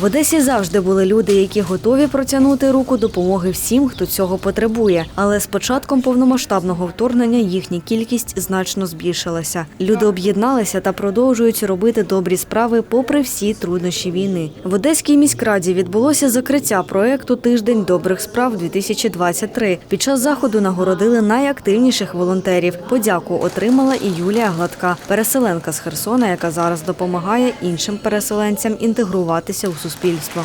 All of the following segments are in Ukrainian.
В Одесі завжди були люди, які готові протягнути руку допомоги всім, хто цього потребує. Але з початком повномасштабного вторгнення їхня кількість значно збільшилася. Люди об'єдналися та продовжують робити добрі справи попри всі труднощі війни. В Одеській міськраді відбулося закриття проекту Тиждень добрих справ 2023 Під час заходу нагородили найактивніших волонтерів. Подяку отримала і Юлія Гладка, переселенка з Херсона, яка зараз допомагає іншим переселенцям інтегруватися у суспільство.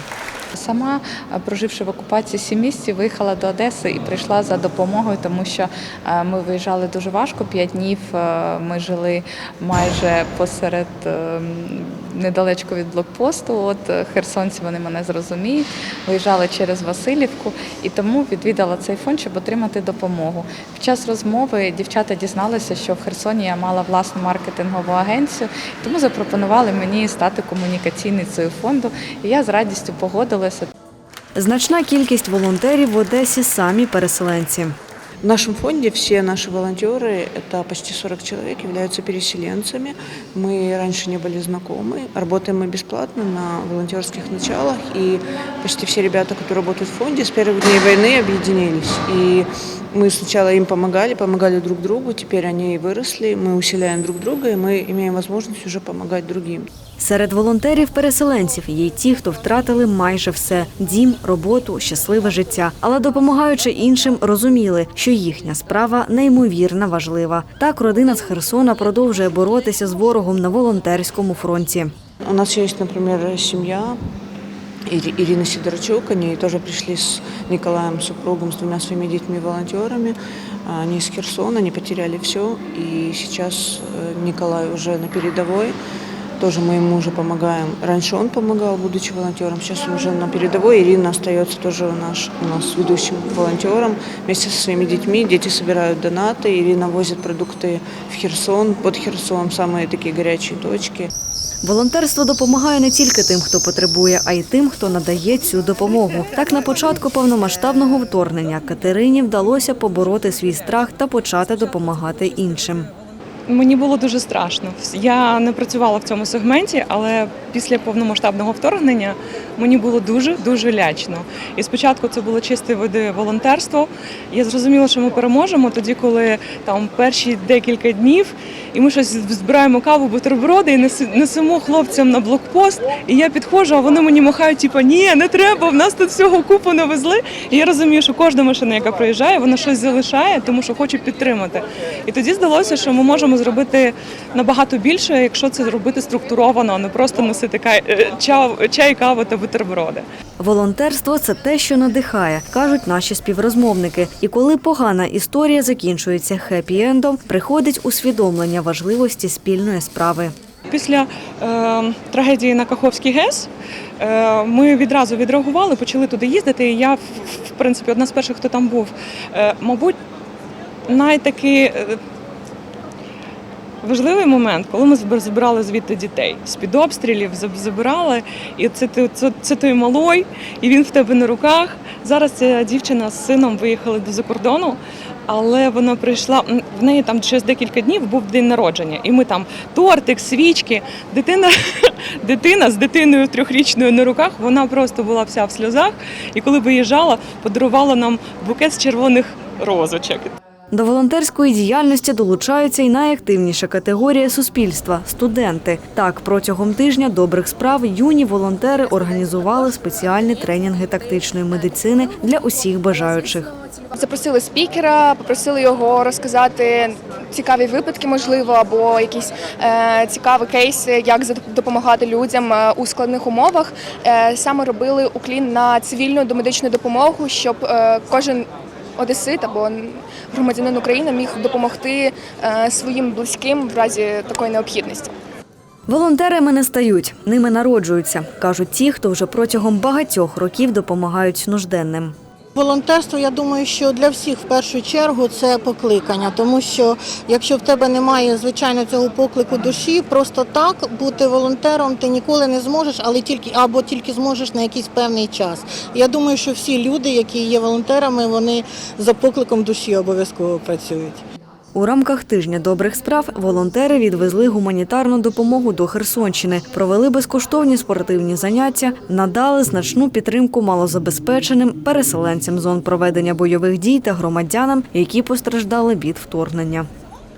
Сама, е, проживши в окупації сім місяців, виїхала до Одеси і прийшла за допомогою, тому що е, ми виїжджали дуже важко. П'ять днів е, ми жили майже посеред недалечко від блокпосту. От херсонці вони мене зрозуміють. Виїжджали через Васильівку і тому відвідала цей фонд, щоб отримати допомогу. Під час розмови дівчата дізналися, що в Херсоні я мала власну маркетингову агенцію, тому запропонували мені стати комунікаційницею фонду. І я з радістю погодилася. Значна кількість волонтерів в Одесі самі переселенці. В нашем фонде все наши волонтеры, это почти 40 человек, являются переселенцами. Мы раньше не были знакомы. Работаем мы бесплатно на волонтерских началах. И почти все ребята, которые работают в фонде, с первых дней войны объединились. И мы сначала им помогали, помогали друг другу. Теперь они выросли, мы усиляем друг друга, и мы имеем возможность уже помогать другим. Серед волонтерів-переселенців є й ті, хто втратили майже все дім, роботу, щасливе життя. Але допомагаючи іншим, розуміли, що їхня справа неймовірно важлива. Так родина з Херсона продовжує боротися з ворогом на волонтерському фронті. У нас есть, например, семья Ири- Ирины Сидорчук. Они тоже пришли с Николаем, супругом, с двумя своими детьми-волонтерами. Они из Херсона, они потеряли все. И сейчас э, Николай уже на передовой. Тоже мы ему уже помогаем. Раньше он помогал, будучи волонтером, сейчас он уже на передовой. Ирина остается тоже наш, у нас ведущим волонтером вместе со своими детьми. Дети собирают донаты, Ирина возит продукты в Херсон, под Херсон, самые такие горячие точки. Волонтерство допомагає не тільки тим, хто потребує, а й тим, хто надає цю допомогу. Так на початку повномасштабного вторгнення Катерині вдалося побороти свій страх та почати допомагати іншим. Мені було дуже страшно. Я не працювала в цьому сегменті, але після повномасштабного вторгнення мені було дуже дуже лячно. І спочатку це було чисте види волонтерство. Я зрозуміла, що ми переможемо тоді, коли там перші декілька днів, і ми щось збираємо каву, бутерброди і несемо хлопцям на блокпост. І я підходжу, а вони мені махають, типу, ні, не треба, в нас тут всього купу навезли. І я розумію, що кожна машина, яка проїжджає, вона щось залишає, тому що хоче підтримати. І тоді здалося, що ми можемо зробити набагато більше, якщо це зробити структуровано, а не просто носити е, чай, каву та бутерброди. Волонтерство це те, що надихає, кажуть наші співрозмовники. І коли погана історія закінчується хеппі-ендом, приходить усвідомлення важливості спільної справи. Після е, трагедії на Каховській ГЕС е, ми відразу відреагували, почали туди їздити. І я, в, в принципі, одна з перших, хто там був. Е, мабуть, найтакий е, важливий момент, коли ми забирали звідти дітей з-під обстрілів, забирали, і це, ти- це, це той малой, і він в тебе на руках. Зараз ця дівчина з сином виїхали до за кордону. Але вона прийшла в неї там через декілька днів був день народження, і ми там тортик, свічки. Дитина, дитина з дитиною трьохрічною на руках, вона просто була вся в сльозах. І коли виїжджала, подарувала нам букет з червоних розочок. До волонтерської діяльності долучаються й найактивніша категорія суспільства студенти. Так, протягом тижня добрих справ юні волонтери організували спеціальні тренінги тактичної медицини для усіх бажаючих. Запросили спікера, попросили його розказати цікаві випадки, можливо, або якісь е, цікаві кейси, як допомагати людям е, у складних умовах. Е, саме робили уклін на цивільну домедичну допомогу, щоб е, кожен одесит або громадянин України міг допомогти е, своїм близьким в разі такої необхідності. Волонтерами не стають, ними народжуються, кажуть ті, хто вже протягом багатьох років допомагають нужденним. Волонтерство, я думаю, що для всіх в першу чергу це покликання, тому що якщо в тебе немає звичайно цього поклику душі, просто так бути волонтером ти ніколи не зможеш, але тільки або тільки зможеш на якийсь певний час. Я думаю, що всі люди, які є волонтерами, вони за покликом душі обов'язково працюють. У рамках тижня добрих справ волонтери відвезли гуманітарну допомогу до Херсонщини, провели безкоштовні спортивні заняття, надали значну підтримку малозабезпеченим переселенцям зон проведення бойових дій та громадянам, які постраждали від вторгнення.